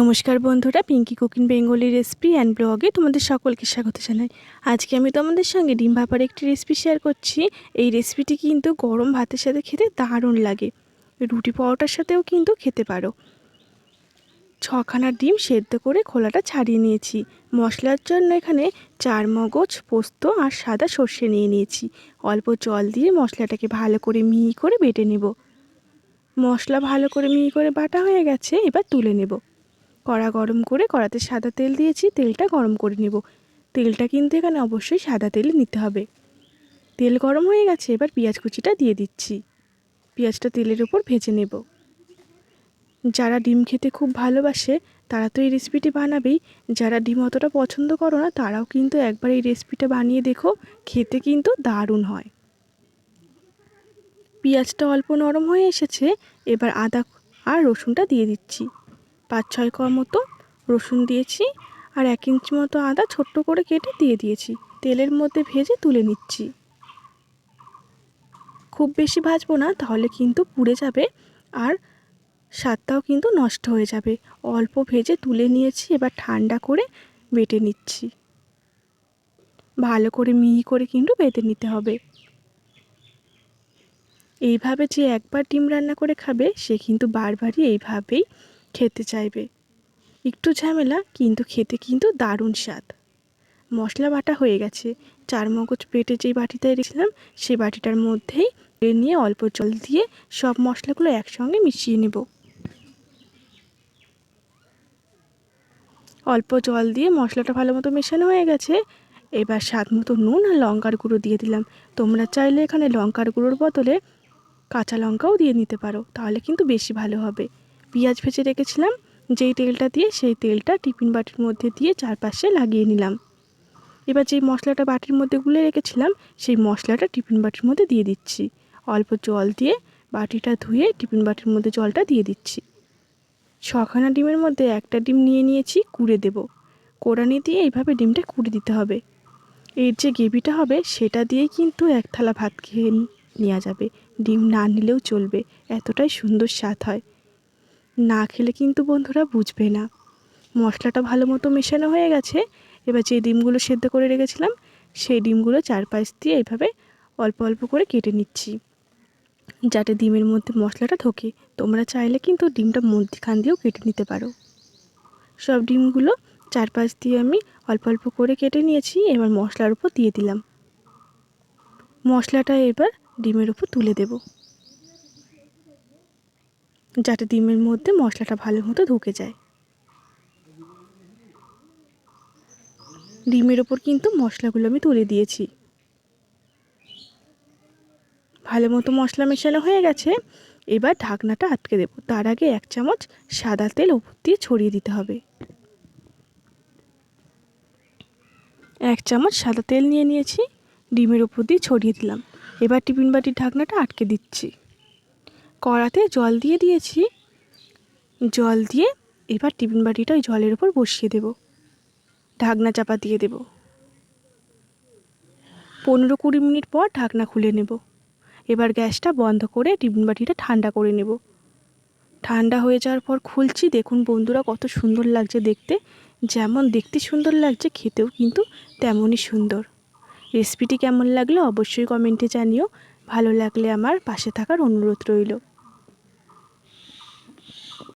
নমস্কার বন্ধুরা Pinki cooking Bengali recipe and ব্লগে তোমাদের সকলকে স্বাগত জানাই। আজকে আমি তোমাদের সঙ্গে ডিম ভাপার একটি রেসিপি শেয়ার করছি। এই রেসিপিটি কিন্তু গরম ভাতের সাথে খেতে দারুণ লাগে। রুটি পরোটার সাথেও কিন্তু খেতে পারো। ছখানা ডিম সেদ্ধ করে খোলাটা ছাড়িয়ে নিয়েছি। মশলার জন্য এখানে চার মগজ, পোস্ত আর সাদা সর্ষে নিয়ে নিয়েছি। অল্প জল দিয়ে মশলাটাকে ভালো করে মিহি করে বেটে নেব। মশলা ভালো করে মিহি করে বাটা হয়ে গেছে, এবার তুলে নেব। কড়া গরম করে কড়াতে সাদা তেল দিয়েছি, তেলটা গরম করে নেব। তেলটা কিন্তু এখানে অবশ্যই সাদা তেলে নিতে হবে। তেল গরম হয়ে গেছে, এবার পেঁয়াজ কুচিটা দিয়ে দিচ্ছি। পেঁয়াজটা তেলের ওপর ভেজে নেব। যারা ডিম খেতে খুব ভালোবাসে, তারা তো এই রেসিপিটি বানাবেই। যারা ডিম অতটা পছন্দ করো না, তারাও কিন্তু একবার এই রেসিপিটা বানিয়ে দেখো, খেতে কিন্তু দারুণ হয়। পেঁয়াজটা অল্প নরম হয়ে এসেছে, এবার আদা আর রসুনটা দিয়ে দিচ্ছি। পাঁচ ছয় ক মতো রসুন দিয়েছি আর এক ইঞ্চি মতো আদা ছোট্ট করে কেটে দিয়ে দিয়েছি। তেলের মধ্যে ভেজে তুলে নিচ্ছি। খুব বেশি ভাজবো না, তাহলে কিন্তু পুড়ে যাবে আর স্বাদটাও কিন্তু নষ্ট হয়ে যাবে। অল্প ভেজে তুলে নিয়েছি, এবার ঠান্ডা করে বেটে নিচ্ছি। ভালো করে মিহি করে কিন্তু বেটে নিতে হবে। এইভাবে যে একবার ডিম রান্না করে খাবে, সে কিন্তু বারবারই এইভাবেই খেতে চাইবে। একটু ঝামেলা, কিন্তু খেতে কিন্তু দারুণ স্বাদ। মশলা বাটা হয়ে গেছে। চার মগজ পেটে যেই বাটিতে রেখেছিলাম সেই বাটিটার মধ্যেই নিয়ে অল্প জল দিয়ে সব মশলাগুলো একসঙ্গে মিশিয়ে নেব। অল্প জল দিয়ে মশলাটা ভালো মতো মেশানো হয়ে গেছে। এবার স্বাদ মতো নুন আর লঙ্কার গুঁড়ো দিয়ে দিলাম। তোমরা চাইলে এখানে লঙ্কার গুঁড়োর বদলে কাঁচা লঙ্কাও দিয়ে নিতে পারো, তাহলে কিন্তু বেশি ভালো হবে। পেঁয়াজ ভেজে রেখেছিলাম, যেই তেলটা দিয়ে সেই তেলটা টিফিন বাটির মধ্যে দিয়ে চারপাশে লাগিয়ে নিলাম। এবার যেই মশলাটা বাটির মধ্যে গুলে রেখেছিলাম, সেই মশলাটা টিফিন বাটির মধ্যে দিয়ে দিচ্ছি। অল্প জল দিয়ে বাটিটা ধুয়ে টিফিন বাটির মধ্যে জলটা দিয়ে দিচ্ছি। ছখানা ডিমের মধ্যে একটা ডিম নিয়ে নিয়েছি, কুড়ে দেব। কোড়ানি দিয়ে এইভাবে ডিমটা কুড়ে দিতে হবে। এর যে গ্রেভিটা হবে, সেটা দিয়েই কিন্তু এক থালা ভাত খেয়ে নেওয়া যাবে। ডিম না নিলেও চলবে, এতটাই সুন্দর স্বাদ হয়। না খেলে কিন্তু বন্ধুরা বুঝবে না। মশলাটা ভালো মতো মেশানো হয়ে গেছে। এবার যে ডিমগুলো সেদ্ধ করে রেখেছিলাম, সেই ডিমগুলো চারপাশ দিয়ে এইভাবে অল্প অল্প করে কেটে নিচ্ছি। যাতে ডিমের মধ্যে মশলাটা ঢোকে। তোমরা চাইলে কিন্তু ডিমটা মধ্যখান দিয়েও কেটে নিতে পারো। সব ডিমগুলো চারপাশ দিয়ে আমি অল্প অল্প করে কেটে নিয়েছি, এবার মশলার উপর দিয়ে দিলাম। মশলাটা এবার ডিমের উপর তুলে দেবো। যাতে ডিমের মধ্যে মশলাটা ভালো মতো ঢুকে যায়। ডিমের ওপর কিন্তু মশলাগুলো আমি তুলে দিয়েছি। ভালো মতো মশলা মেশানো হয়ে গেছে। এবার ঢাকনাটা আটকে দেবো। তার আগে এক চামচ সাদা তেল ওপর দিয়ে ছড়িয়ে দিতে হবে। এক চামচ সাদা তেল নিয়ে নিয়েছি। ডিমের ওপর দিয়ে ছড়িয়ে দিলাম। এবার টিফিন বাটির ঢাকনাটা আটকে দিচ্ছি। কড়াতে জল দিয়ে দিয়েছি। জল দিয়ে এবার টিফিন বাটিটা ওই জলের উপর বসিয়ে দেব। ঢাকনা চাপা দিয়ে দেব। পনেরো কুড়ি মিনিট পর ঢাকনা খুলে নেব। এবার গ্যাসটা বন্ধ করে টিফিন বাটিটা ঠান্ডা করে নেব। ঠান্ডা হয়ে যাওয়ার পর খুলছি। দেখুন বন্ধুরা কত সুন্দর লাগছে দেখতে। যেমন দেখতে সুন্দর লাগছে, খেতেও কিন্তু তেমনই সুন্দর। রেসিপিটি কেমন লাগল অবশ্যই কমেন্টে জানিও। ভালো লাগলে আমার পাশে থাকার অনুরোধ রইল।